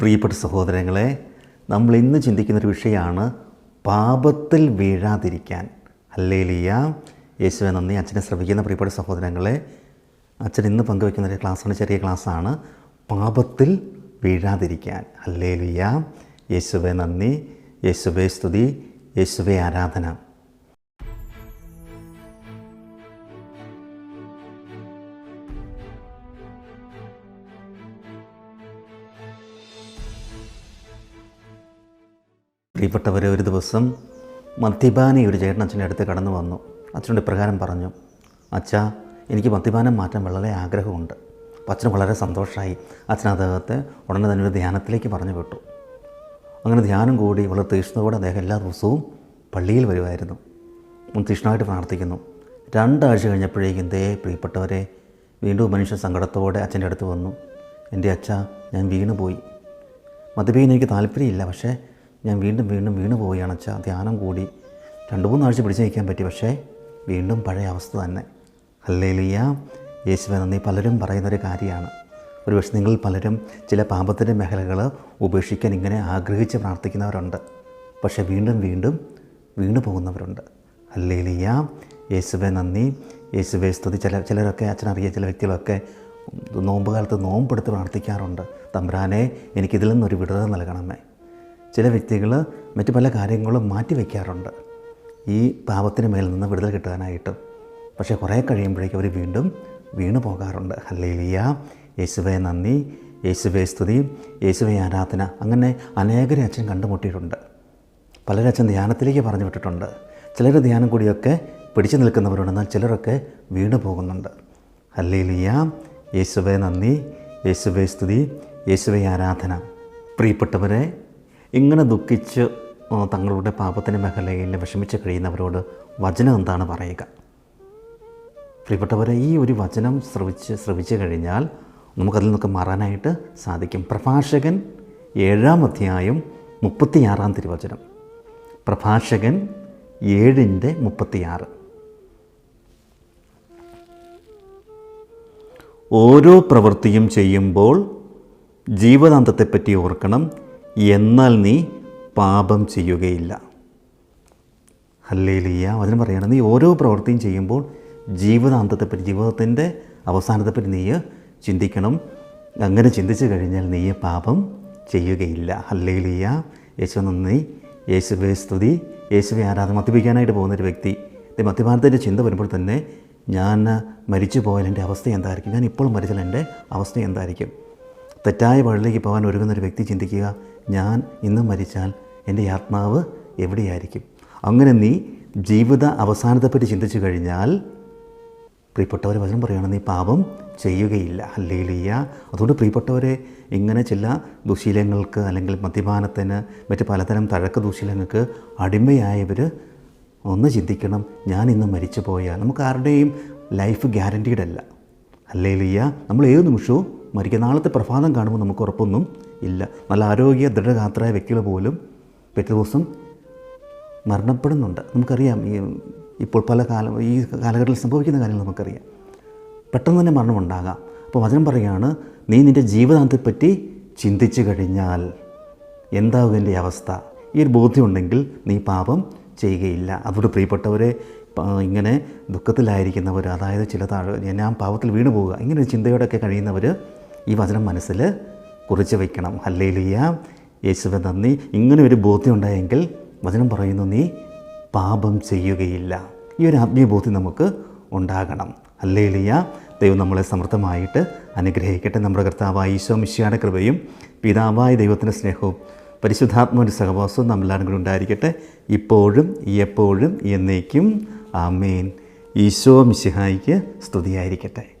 പ്രിയപ്പെട്ട സഹോദരങ്ങളെ നമ്മൾ ഇന്ന് ചിന്തിക്കുന്നൊരു വിഷയമാണ് പാപത്തിൽ വീഴാതിരിക്കാൻ. അല്ലേലിയ യേശുവെ നന്ദി. അച്ഛനെ ശ്രമിക്കുന്ന പ്രിയപ്പെട്ട സഹോദരങ്ങളെ അച്ഛൻ ഇന്ന് പങ്കുവെക്കുന്ന ഒരു ക്ലാസ്സാണ് ചെറിയ ക്ലാസ്സാണ്. പാപത്തിൽ വീഴാതിരിക്കാൻ. അല്ലേലിയ യേശുവെ നന്ദി. യേശുവെ സ്തുതി. യേശുവെ ആരാധന. പ്രിയപ്പെട്ടവരെ ഒരു ദിവസം മദ്യപാനി ഒരു ചേട്ടൻ അച്ഛന്റെ അടുത്ത് കടന്നു വന്നു. അച്ഛനോട് ഇപ്രകാരം പറഞ്ഞു അച്ഛാ എനിക്ക് മദ്യപാനം മാറ്റാൻ വളരെ ആഗ്രഹമുണ്ട്. അപ്പോൾ അച്ഛന് വളരെ സന്തോഷമായി അച്ഛൻ അദ്ദേഹത്തെ ഉടനെ തന്നെ ഒരു ധ്യാനത്തിലേക്ക് പറഞ്ഞു വിട്ടു. അങ്ങനെ ധ്യാനം കൂടി വളരെ തീഷ്ണതയോടെ അദ്ദേഹം എല്ലാ ദിവസവും പള്ളിയിൽ വരുമായിരുന്നു തീഷ്ണമായിട്ട് പ്രാർത്ഥിക്കുന്നു. രണ്ടാഴ്ച കഴിഞ്ഞപ്പോഴേക്കും ദേ പ്രിയപ്പെട്ടവരെ വീണ്ടും മനുഷ്യ സങ്കടത്തോടെ അച്ഛന്റെ അടുത്ത് വന്നു. എന്റെ അച്ഛ ഞാൻ വീണുപോയി. മദ്യപിക്കാൻ എനിക്ക് താല്പര്യമില്ല പക്ഷേ ഞാൻ വീണ്ടും വീണ്ടും വീണു പോയി അണച്ച ധ്യാനം കൂടി രണ്ട് മൂന്നാഴ്ച പിടിച്ചു നിൽക്കാൻ പറ്റി പക്ഷേ വീണ്ടും പഴയ അവസ്ഥ തന്നെ. അല്ലേലിയ യേശുവെ നന്ദി. പലരും പറയുന്നൊരു കാര്യമാണ്. ഒരുപക്ഷെ നിങ്ങൾ പലരും ചില പാപത്തിന്റെ മേഖലകൾ ഉപേക്ഷിക്കാൻ ഇങ്ങനെ ആഗ്രഹിച്ച് പ്രാർത്ഥിക്കുന്നവരുണ്ട്. പക്ഷേ വീണ്ടും വീണ്ടും വീണു പോകുന്നവരുണ്ട്. അല്ലേലിയ യേശുവെ നന്ദി. യേശുവെ സ്തുതി. ചില ചിലരൊക്കെ അച്ഛനറിയ ചില വ്യക്തികളൊക്കെ നോമ്പ് കാലത്ത് നോമ്പെടുത്ത് പ്രാർത്ഥിക്കാറുണ്ട്. തമ്പ്രാനെ എനിക്കിതിൽ നിന്നൊരു വിടുതൽ നൽകണമേ. ചില വ്യക്തികൾ മറ്റു പല കാര്യങ്ങളും മാറ്റി വയ്ക്കാറുണ്ട്. ഈ പാപത്തിന് മേൽ നിന്ന് വിടുതൽ കിട്ടാനായിട്ട്. പക്ഷേ കുറേ കഴിയുമ്പോഴേക്കും അവർ വീണ്ടും വീണു പോകാറുണ്ട്. ഹല്ലേലിയ. യേശുവെ നന്ദി. യേശുവെ സ്തുതി. യേശുവെ ആരാധന. അങ്ങനെ അനേകരെ അച്ഛൻ കണ്ടുമുട്ടിയിട്ടുണ്ട്. പലരും അച്ഛൻ ധ്യാനത്തിലേക്ക് പറഞ്ഞു വിട്ടിട്ടുണ്ട്. ചിലർ ധ്യാനം കൂടിയൊക്കെ പിടിച്ചു നിൽക്കുന്നവരുണ്ട് എന്നാൽ ചിലരൊക്കെ വീണു പോകുന്നുണ്ട്. ഹല്ലേലിയ. യേശുവെ നന്ദി. യേശുവെ സ്തുതി. യേശുവെ ആരാധന. പ്രിയപ്പെട്ടവരെ ഇങ്ങനെ ദുഃഖിച്ച് തങ്ങളുടെ പാപത്തിന്റെ മേഖലയിൽ വിഷമിച്ച് കഴിയുന്നവരോട് വചനം എന്താണ് പറയുക? പ്രിയപ്പെട്ടവരെ ഈ ഒരു വചനം ശ്രവിച്ച് ശ്രവിച്ചു കഴിഞ്ഞാൽ നമുക്കതിൽ നിന്നൊക്കെ മാറാനായിട്ട് സാധിക്കും. പ്രഭാഷകൻ ഏഴാം അധ്യായം മുപ്പത്തിയാറാം തിരുവചനം. പ്രഭാഷകൻ ഏഴിന്റെ മുപ്പത്തിയാറ്. ഓരോ പ്രവൃത്തിയും ചെയ്യുമ്പോൾ ജീവനാന്തത്തെപ്പറ്റി ഓർക്കണം. എന്നാൽ നീ പാപം ചെയ്യുകയില്ല. ഹല്ലേലിയ. വചനം പറയുകയാണ് നീ ഓരോ പ്രവൃത്തിയും ചെയ്യുമ്പോൾ ജീവിതാന്തത്തെപ്പറ്റി ജീവിതത്തിന്റെ അവസാനത്തെപ്പറ്റി നീ ചിന്തിക്കണം. അങ്ങനെ ചിന്തിച്ചു കഴിഞ്ഞാൽ നീ പാപം ചെയ്യുകയില്ല. ഹല്ലേലിയ. യേശു നന്ദി. യേശുവെ സ്തുതി. യേശുവെ ആരാധന. മദ്യപിക്കാനായിട്ട് പോകുന്നൊരു വ്യക്തി മദ്യപാനത്തിന്റെ ചിന്ത വരുമ്പോൾ തന്നെ ഞാൻ മരിച്ചു പോയാൽ എന്റെ അവസ്ഥ എന്തായിരിക്കും? ഞാൻ ഇപ്പോൾ മരിച്ചാൽ എന്റെ അവസ്ഥ എന്തായിരിക്കും? തെറ്റായ വഴിയിലേക്ക് പോകാൻ ഒരുങ്ങുന്ന ഒരു വ്യക്തി ചിന്തിക്കുക ഞാൻ ഇന്ന് മരിച്ചാൽ എന്റെ ആത്മാവ് എവിടെയായിരിക്കും? അങ്ങനെ നീ ജീവിത അവസാനത്തെപ്പറ്റി ചിന്തിച്ചു കഴിഞ്ഞാൽ പ്രിയപ്പെട്ടവരെ വചനം പറയുകയാണ് നീ പാപം ചെയ്യുകയില്ല. അല്ലേലിയ അതുകൊണ്ട് പ്രിയപ്പെട്ടവരെ ഇങ്ങനെ ചില ദുശീലങ്ങൾക്ക് അല്ലെങ്കിൽ മദ്യപാനത്തിന് മറ്റ് പലതരം തഴക്ക ദുശീലങ്ങൾക്ക് അടിമയായവർ ഒന്ന് ചിന്തിക്കണം ഞാൻ ഇന്ന് മരിച്ചു പോയാൽ നമുക്ക് ആരുടെയും ലൈഫ് ഗ്യാരന്റീഡ് അല്ല. അല്ലേലിയ നമ്മൾ ഏത് നിമിഷവും മരിക്കുക നാളത്തെ പ്രഭാതം കാണുമ്പോൾ നമുക്ക് ഉറപ്പൊന്നും ഇല്ല. നല്ല ആരോഗ്യ ദൃഢഗാത്രായ വ്യക്തികൾ പോലും പിറ്റേ ദിവസം മരണപ്പെടുന്നുണ്ട്. നമുക്കറിയാം ഈ ഇപ്പോൾ പല കാലം ഈ കാലഘട്ടത്തിൽ സംഭവിക്കുന്ന കാര്യങ്ങൾ നമുക്കറിയാം. പെട്ടെന്ന് തന്നെ മരണമുണ്ടാകാം അപ്പോൾ വചനം പറയുകയാണ് നീ നിന്റെ ജീവിതാന്തത്തെപ്പറ്റി ചിന്തിച്ചു കഴിഞ്ഞാൽ എന്താകും എന്റെ അവസ്ഥ? ഈ ഒരു ബോധ്യമുണ്ടെങ്കിൽ നീ പാപം ചെയ്യുകയില്ല. അതുകൊണ്ട് പ്രിയപ്പെട്ടവരെ ഇങ്ങനെ ദുഃഖത്തിലായിരിക്കുന്നവർ അതായത് ചില താഴെ ഞാൻ പാപത്തിൽ വീണു പോവുക ഇങ്ങനെ ചിന്തയോടെയൊക്കെ കഴിയുന്നവർ ഈ വചനം മനസ്സിൽ കുറിച്ച് വയ്ക്കണം. ഹല്ലേലിയ. യേശുവെ നന്ദി. ഇങ്ങനെ ഒരു ബോധ്യം ഉണ്ടായെങ്കിൽ വചനം പറയുന്നു നീ പാപം ചെയ്യുകയില്ല. ഈ ഒരു ആത്മീയ ബോധ്യം നമുക്ക് ഉണ്ടാകണം. അല്ലേലിയ ദൈവം നമ്മളെ സമൃദ്ധമായിട്ട് അനുഗ്രഹിക്കട്ടെ. നമ്മുടെ കർത്താവായ ഈശോ മിശിയുടെ കൃപയും പിതാവായ ദൈവത്തിന്റെ സ്നേഹവും പരിശുദ്ധാത്മാവിന്റെ സഹവാസവും നമ്മളെല്ലാവരും കൂടെ ഉണ്ടായിരിക്കട്ടെ. ഇപ്പോഴും എപ്പോഴും എന്നേക്കും. ആമേൻ. ഈശോ മിശിഹായിക്ക് സ്തുതിയായിരിക്കട്ടെ.